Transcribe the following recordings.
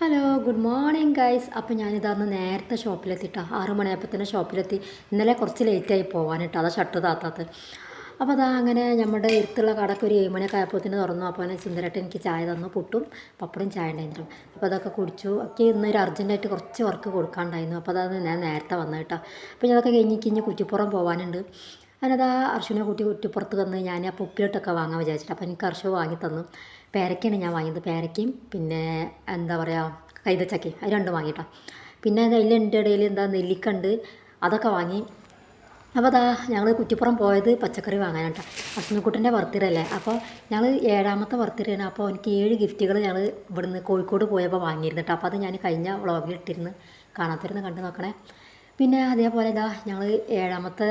Hello good morning guys അപ്പോൾ ഞാനിതാന്ന് നേരത്തെ ഷോപ്പിലെത്തിട്ടോ. ആറു മണിയായപ്പോൾ തന്നെ ഷോപ്പിലെത്തി. ഇന്നലെ കുറച്ച് ലേറ്റായി പോകാനിട്ടോ അതാ ഷർട്ട് താത്താത്ത്. അപ്പോൾ അതാ അങ്ങനെ നമ്മുടെ ഇരുത്തുള്ള കടക്ക് ഒരു ഏഴ് മണിയൊക്കെ ആയപ്പോൾ തന്നെ തുറന്നു. അപ്പോൾ അങ്ങനെ സുന്ദരമായിട്ട് എനിക്ക് ചായ തന്നു. പുട്ടും പപ്പടും ചായ ഉണ്ടായിരുന്നു. അപ്പോൾ അതൊക്കെ കുടിച്ചു. ഒക്കെ ഇന്നൊരു അർജന്റായിട്ട് കുറച്ച് വർക്ക് കൊടുക്കാണ്ടായിരുന്നു അപ്പോൾ അതാണ് ഞാൻ നേരത്തെ വന്നു കേട്ടോ. അപ്പോൾ ഞാനതൊക്കെ കഴിഞ്ഞ് കഴിഞ്ഞ് കുറ്റിപ്പുറം പോകാനുണ്ട് അതിനതാ അർഷുവിനെ കൂട്ടി കുറ്റിപ്പുറത്ത് വന്ന് ഞാൻ ആ പൊക്കിലോട്ടൊക്കെ വാങ്ങാൻ വിചാരിച്ചിട്ട് അപ്പോൾ എനിക്ക് അർഷു വാങ്ങി തന്നു. പേരക്കാണ് ഞാൻ വാങ്ങിയത് പേരക്കയും പിന്നെ എന്താ പറയുക കൈതച്ചക്കയും അത് രണ്ടും വാങ്ങിയിട്ടോ. പിന്നെ അതിൽ എന്റെ ഇടയിൽ എന്താ നെല്ലിക്കണ്ട് അതൊക്കെ വാങ്ങി. അപ്പോൾ അതാ ഞങ്ങൾ കുറ്റിപ്പുറം പോയത് പച്ചക്കറി വാങ്ങാനാട്ടോ അശ്മിക്കുട്ടന്റെ ബർത്ത്ഡേ അല്ലേ? അപ്പോൾ ഞങ്ങൾ ഏഴാമത്തെ ബർത്ത്ഡേ ആണ്. അപ്പോൾ എനിക്ക് ഏഴ് ഗിഫ്റ്റുകൾ ഞങ്ങൾ ഇവിടുന്ന് കോഴിക്കോട് പോയപ്പോൾ വാങ്ങിയിരുന്നു കേട്ടോ അപ്പോൾ അത് ഞാൻ കഴിഞ്ഞ വ്ളോഗിൽ ഇട്ടിരുന്ന് കാണാത്തിരുന്ന് കണ്ടു നോക്കണേ. പിന്നെ അതേപോലെ ഇതാ ഞങ്ങൾ ഏഴാമത്തെ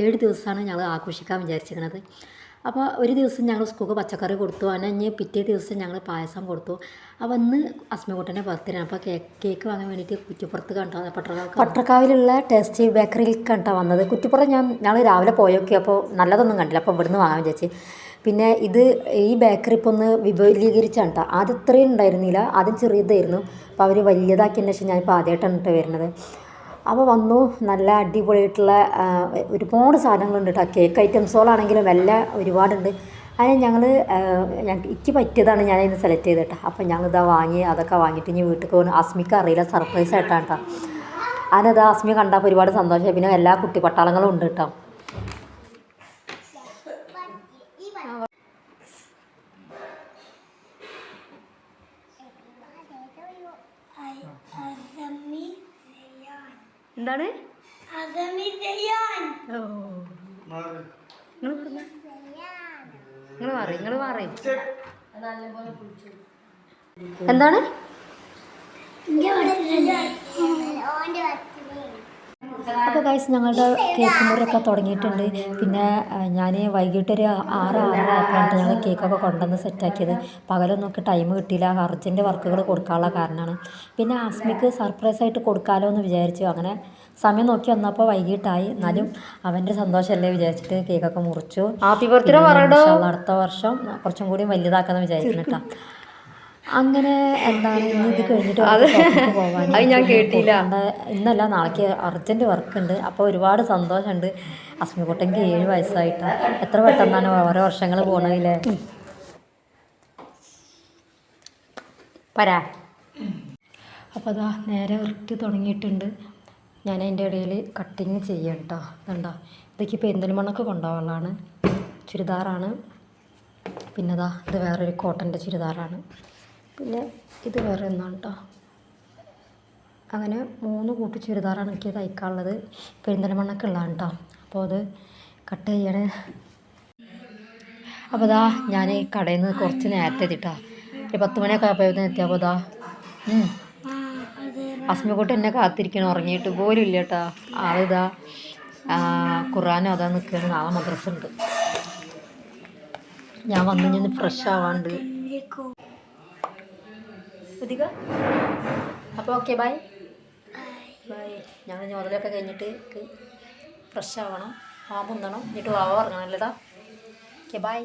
ഏഴ് ദിവസമാണ് ഞങ്ങൾ ആഘോഷിക്കാൻ വിചാരിച്ചിരിക്കുന്നത്. അപ്പോൾ ഒരു ദിവസം ഞങ്ങൾ സ്കൂൾക്ക് പച്ചക്കറി കൊടുത്തു. ഇനി പിറ്റേ ദിവസം ഞങ്ങൾ പായസം കൊടുത്തു. അപ്പോൾ അന്ന് അസ്മികുട്ടന്റെ ബർത്ത്ഡേ അപ്പോൾ കേക്ക് കേക്ക് വാങ്ങാൻ വേണ്ടിയിട്ട് കുറ്റിപ്പുറത്ത് കണ്ടോ? പട്ടക്കാവ് പട്ടക്കാവിലുള്ള ടേസ്റ്റി ബേക്കറിയിൽ കണ്ടോ വന്നത്? കുറ്റിപ്പുറം ഞാൻ ഞങ്ങൾ രാവിലെ പോയൊക്കെ അപ്പോൾ നല്ലതൊന്നും കണ്ടില്ല. അപ്പോൾ ഇവിടുന്ന് വാങ്ങാൻ വിചാരിച്ച്. പിന്നെ ഇത് ഈ ബേക്കറി ഇപ്പോൾ ഒന്ന് വിപുലീകരിച്ചാണ് കേട്ടോ ആദ്യം ഇത്രയും ഉണ്ടായിരുന്നില്ല. ആദ്യം ചെറിയതായിരുന്നു. അപ്പോൾ അവർ വലിയതാക്കിയതിന് ശേഷം ഞാനിപ്പോൾ ആദ്യമായിട്ടാണ് കേട്ടോ വരുന്നത്. അപ്പോൾ വന്നു. നല്ല അടിപൊളിയായിട്ടുള്ള ഒരുപാട് സാധനങ്ങളുണ്ട് കേട്ടോ കേക്ക് ഐറ്റംസുകളാണെങ്കിലും എല്ലാം ഒരുപാടുണ്ട്. അതിന് ഞങ്ങൾ എനിക്ക് പറ്റിയതാണ് ഞാൻ ഇന്ന് സെലക്ട് ചെയ്തത് കേട്ടോ അപ്പോൾ ഞങ്ങളിതാ വാങ്ങി അതൊക്കെ വാങ്ങിയിട്ട് ഇനി വീട്ടിൽ പോകുന്നു അസ്മിക്ക് അറിയില്ല സർപ്രൈസ് ആയിട്ടാണ് കേട്ടോ അതിനത് അസ്മി കണ്ടപ്പോൾ ഒരുപാട് സന്തോഷമായി പിന്നെ എല്ലാ കുട്ടി പട്ടാളങ്ങളും ഉണ്ട് കേട്ടോ എന്താണ്? നിങ്ങൾ മാറി നിങ്ങൾ മാറി എന്താണ്? അപ്പോൾ ഗൈസ് ഞങ്ങളുടെ കേക്ക് മുറിയൊക്കെ തുടങ്ങിയിട്ടുണ്ട്. പിന്നെ ഞാൻ വൈകിട്ടൊരു ആറ് ആറര ആയപ്പോഴാണ് ഞങ്ങൾ കേക്കൊക്കെ കൊണ്ടുവന്ന് സെറ്റാക്കിയത് പകലൊന്നും ഒക്കെ ടൈം കിട്ടിയില്ല. അർജന്റ് വർക്കുകൾ കൊടുക്കാനുള്ള കാരണമാണ്. പിന്നെ ആസ്മിക്ക് സർപ്രൈസ് ആയിട്ട് കൊടുക്കാമല്ലോ എന്ന് വിചാരിച്ചു. അങ്ങനെ സമയം നോക്കി വന്നപ്പോൾ വൈകിട്ടായി. എന്നാലും അവന്റെ സന്തോഷമല്ലേ വിചാരിച്ചിട്ട് കേക്കൊക്കെ മുറിച്ചു. അടുത്ത വർഷം കുറച്ചും കൂടി വലുതാക്കാമെന്ന് വിചാരിക്കുന്നു കേട്ടോ അങ്ങനെ എന്താണ് ഇനി ഇത് കഴിഞ്ഞിട്ട് പോകാൻ അത് ഞാൻ കേട്ടില്ല. ഇന്നല്ല നാളേക്ക് അർജന്റ് വർക്ക് ഉണ്ട്. അപ്പോൾ ഒരുപാട് സന്തോഷമുണ്ട്. അസ്മിക്കുട്ടയ്ക്ക് ഏഴ് വയസ്സായിട്ട്. എത്ര പെട്ടെന്നാണ് ഓരോ വർഷങ്ങൾ പോകണതില്ലേ പരാ. അപ്പോൾ അതാ നേരെ വൃത്തി തുടങ്ങിയിട്ടുണ്ട്. ഞാൻ അതിന്റെ ഇടയിൽ കട്ടിങ് ചെയ്യാം കേട്ടോ ഇതുണ്ടോ ഇതൊക്കെ പെരിന്തൽമണ്ണൊക്കെ കൊണ്ടുപോകാനുള്ളതാണ്. ചുരിദാറാണ്. പിന്നെതാ ഇത് വേറൊരു കോട്ടന്റെ ചുരിദാറാണ്. പിന്നെ ഇത് വേറെ ഒന്നാണ് കേട്ടോ അങ്ങനെ മൂന്ന് കൂട്ടി ചുരിദാറാണ് എനിക്ക് തയ്ക്കാനുള്ളത് പെരിന്തൽമണ്ണൊക്കെ ഉള്ളതാണ് കേട്ടോ അപ്പോൾ അത് കട്ട് ചെയ്യണേ. അപ്പോൾ ഇതാ ഞാൻ കടയിൽ നിന്ന് കുറച്ച് നേരത്തെ എത്തിട്ടാ. ഒരു പത്ത് മണിയൊക്കെ ആയപ്പോഴത്തേന് എത്തിയപ്പോൾ ഇതാ അസ്മി അസ്മിക്കുട്ടി എന്നെ കാത്തിരിക്കണം ഉറങ്ങിയിട്ട് പോലും ഇല്ല കേട്ടോ ആളിതാ ഖുറാനും അതാ നിൽക്കുകയാണ് നാളെ മദ്രസ ഉണ്ട്. ഞാൻ വന്നു ഞാൻ ഫ്രഷ് ആവാണ്ട്. ഉദിക അപ്പോൾ ഓക്കെ ബൈ ബൈ ഞങ്ങൾ ഞോതലൊക്കെ കഴിഞ്ഞിട്ട് ഫ്രഷ് ആവണം ആ മുന്നണം എന്നിട്ട് വാവ ഇറങ്ങണം ഓക്കെ ബൈ